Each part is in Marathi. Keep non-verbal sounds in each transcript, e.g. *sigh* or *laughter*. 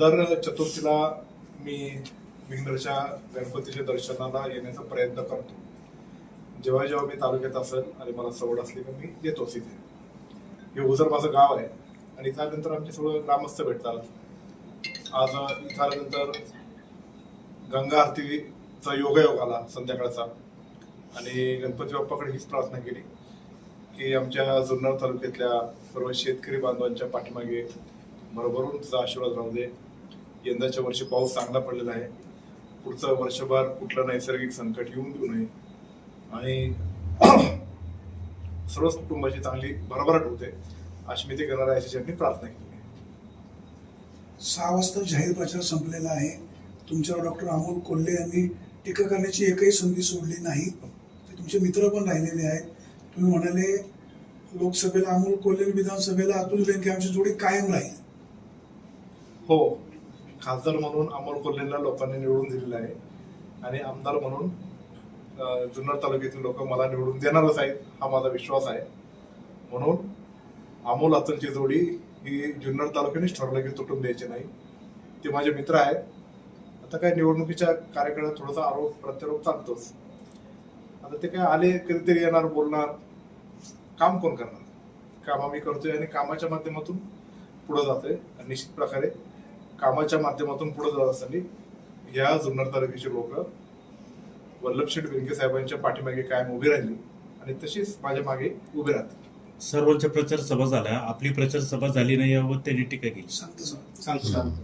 दर चतुर्थीला मी विघ्नरच्या गणपतीच्या दर्शनाला येण्याचा प्रयत्न करतो. जेव्हा जेव्हा मी तालुक्यात असेल आणि मला सवड असली की मी येतोच इथे हे उजर माझं गाव आहे आणि त्यानंतर आमचे सगळं ग्रामस्थ भेटतात. आज त्यानंतर गंगा आरतीचा योगायोग आला संध्याकाळचा. आणि गणपती बाप्पाकडे हीच प्रार्थना केली की आमच्या जुन्नर तालुक्यातल्या सर्व शेतकरी बांधवांच्या पाठीमागे बरोबरून तुझा आशीर्वाद राहू दे. यंदाच्या वर्षी पाऊस चांगला पडलेला आहे. पुढचं वर्षभर कुठलं नैसर्गिक संकट येऊन देऊ नये. आणि *clears throat* सर्वच कुटुंबाची चांगली भरभराट होते. अशी मी ते करणार आहे त्यांनी प्रार्थना केली सहा वाजता जाहीर प्रचार संपलेला आहे. तुमच्यावर डॉक्टर अमोल कोल्हे यांनी टीका करण्याची एकही संधी सोडली नाही. ते तुमचे मित्र पण राहिलेले आहेत. तुम्ही म्हणाले लोकसभेला अमोल कोल्हे विधानसभेला अतुल बेनके आमची जोडी कायम राहील. हो. खासदार म्हणून अमोल कोल्हेला लोकांनी निवडून दिलेलं आहे. आणि आमदार म्हणून जुन्नर तालुक्यातील लोक मला निवडून देणारच आहेत हा माझा विश्वास आहे. म्हणून अमोल अतुलची जोडी ही जुन्नर तालुक्यानेच ठरवलं की तुटून द्यायची नाही. ते माझे मित्र आहेत. आता काय निवडणुकीच्या कार्यक्रमात थोडासा आरोप प्रत्यारोप चालतोच. आता ते काय आले कधीतरी येणार बोलणार. काम कोण करणार? काम आम्ही करतोय आणि कामाच्या माध्यमातून पुढे जातोय आणि निश्चित प्रकारे. कामाच्या माध्यमातून पुढे जात असताना या जुन्नर तालुक्याचे लोक वल्लभशेठ बेनके साहेबांच्या पाठीमागे कायम उभी राहिली आणि तशीच माझ्या मागे उभी राहतील सर्वांच्या प्रचार सभा झाल्या. आपली प्रचार सभा झाली नाही यावर त्यांनी टीका केली. सांगतो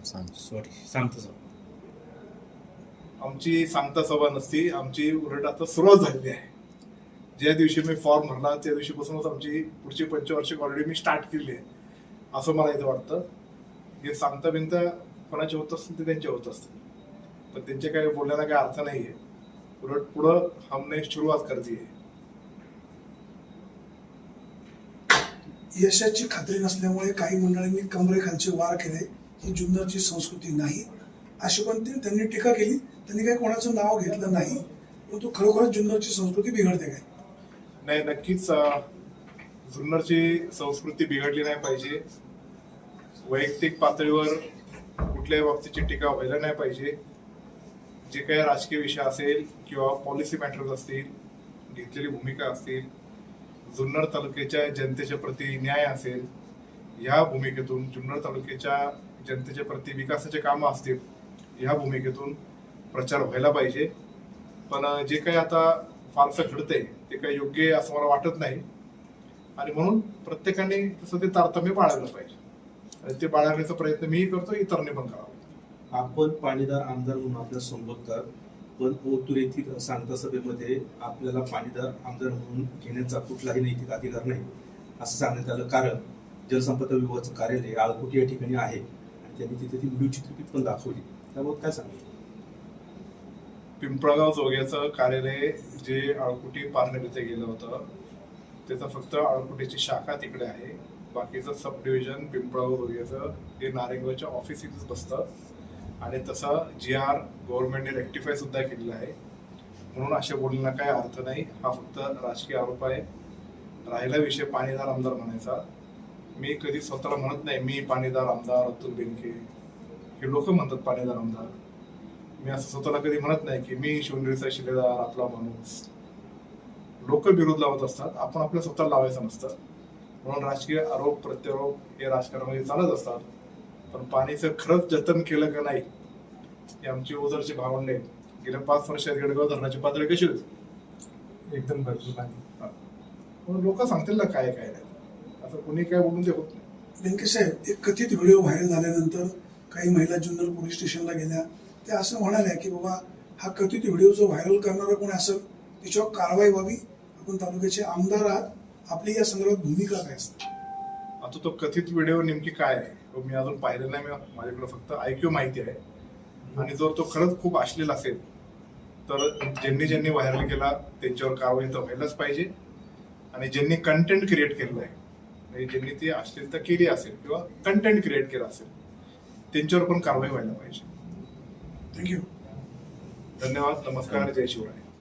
सांग सॉरी सांगतो सर आमची सांगता सभा नसती. आमची उलट आता सुरुवात झालेली आहे. ज्या दिवशी मी फॉर्म भरला त्या दिवशीपासूनच आमची पुढची पंचवार्षिक ऑलरेडी मी स्टार्ट केली आहे. असं मला इथं वाटतं. हे सांगता बिनता कोणाचे होत असतील ते त्यांचे होत असतील. पण त्यांच्या काही बोलण्याला काही अर्थ नाहीये. उलट पुढं हमने सुरुवात करते यशाची खात्री नसल्यामुळे काही मंडळींनी कमरेखालचे वार केले. ही जुन्नरची संस्कृती नाही. अशी पण ती- त्यांनी टीका केली. त्यांनी काही कोणाचं नाव घेतलं नाही. परंतु खरोखरच जुन्नरची संस्कृती बिघडते काय? नाही नक्कीच जुन्नरची संस्कृती बिघडली नाही पाहिजे. वैयक्तिक पातळीवर कुठल्याही बाबतीची टीका व्हायला नाही पाहिजे. जे काही राजकीय विषय असेल किंवा पॉलिसी मॅटर्स असतील घेतलेली भूमिका असतील जुन्नर तालुक्याच्या जनतेच्या प्रती न्याय असेल ह्या भूमिकेतून जुन्नर तालुक्याच्या जनतेच्या प्रती विकासाचे कामं असतील ह्या भूमिकेतून प्रचार व्हायला पाहिजे. पण जे काही आता फारसं घडतंय ते काही योग्य आहे असं मला वाटत नाही. आणि म्हणून प्रत्येकाने तसं ते तारतम्य पाळायला पाहिजे. ते बाळगण्याचा प्रयत्न मीही करतो इतरांनी पण करावा. आपण पाणीदार आमदार म्हणून आपल्याला संबोधतात पण ओतूर येथील सांगता सभेमध्ये आपल्याला पाणीदार आमदार म्हणून घेण्याचा कुठलाही नैतिक अधिकार नाही असं सांगण्यात आलं. कारण जलसंपदा विभागाचं कार्यालय आळकोटी या ठिकाणी आहे आणि त्यांनी तिथे ती व्हिडिओ चित्रफित पण दाखवली. त्यामुळे काय सांगितलं पिंपळगाव जोग्याचं कार्यालय जे आळकुटी पारनेर इथे गेलं होतं त्याचं फक्त आळकुटीची शाखा तिकडे आहे. बाकीचं सब डिव्हिजन पिंपळगाव वगैरेचं हे नारेगावच्या ऑफिस इथेच बसतं. आणि तसं जी आर गव्हर्नमेंटने रेक्टिफाय सुद्धा केलेलं आहे. म्हणून अशा बोलण्याला काही अर्थ नाही. हा फक्त राजकीय आरोप आहे. राहिला विषय पाणीदार आमदार म्हणायचा. मी कधी स्वतःला म्हणत नाही मी पाणीदार आमदार अतुल बेनके. हे लोक म्हणतात पाणीदार आमदार. मी असं स्वतःला कधी म्हणत नाही की मी शिवनेरीचा शिलेदार आपला माणूस. लोक विरोध लावत असतात. आपण आपल्या स्वतः लावायचं नसतं. म्हणून राजकीय आरोप प्रत्यारोप हे राजकारणामध्ये चालत असतात. पण पाणीचं खरंच जतन केलं का नाही हे आमची ओझरची भावंडे आहेत. गेल्या पाच वर्षात गडगाव धरणाची पातळी कशी होती? एकदम भरपूर पाणी म्हणून लोक सांगतील ना काय काय नाही. असं कुणी काय बोलून ते होत नाही. साहेब एक कथित व्हिडिओ व्हायरल झाल्यानंतर काही महिला जुन्नर पोलीस स्टेशनला गेल्या. त्या असं म्हणाल्या की बाबा हा कथित व्हिडिओ जो व्हायरल करणारा कोणी असेल त्याच्यावर कारवाई व्हावी. आपण तालुक्याचे आमदार आहात. आपली या संदर्भात भूमिका काय असते? आता तो कथित व्हिडिओ नेमकी काय आहे? मी अजून पाहिलेला नाही. मी- माझ्याकडे फक्त ऐक्यू माहिती आहे. आणि जर तो खरंच खूप अश्लील असेल तर ज्यांनी ज्यांनी व्हायरल केला त्यांच्यावर कारवाई तर व्हायलाच पाहिजे. आणि ज्यांनी कंटेंट क्रिएट केलेलं आहे म्हणजे ज्यांनी ती अश्लीलता केली असेल किंवा कंटेंट क्रिएट केलं असेल त्यांच्यावर पण कारवाई व्हायला पाहिजे. थँक्यू धन्यवाद. नमस्कार. जय शिवराय.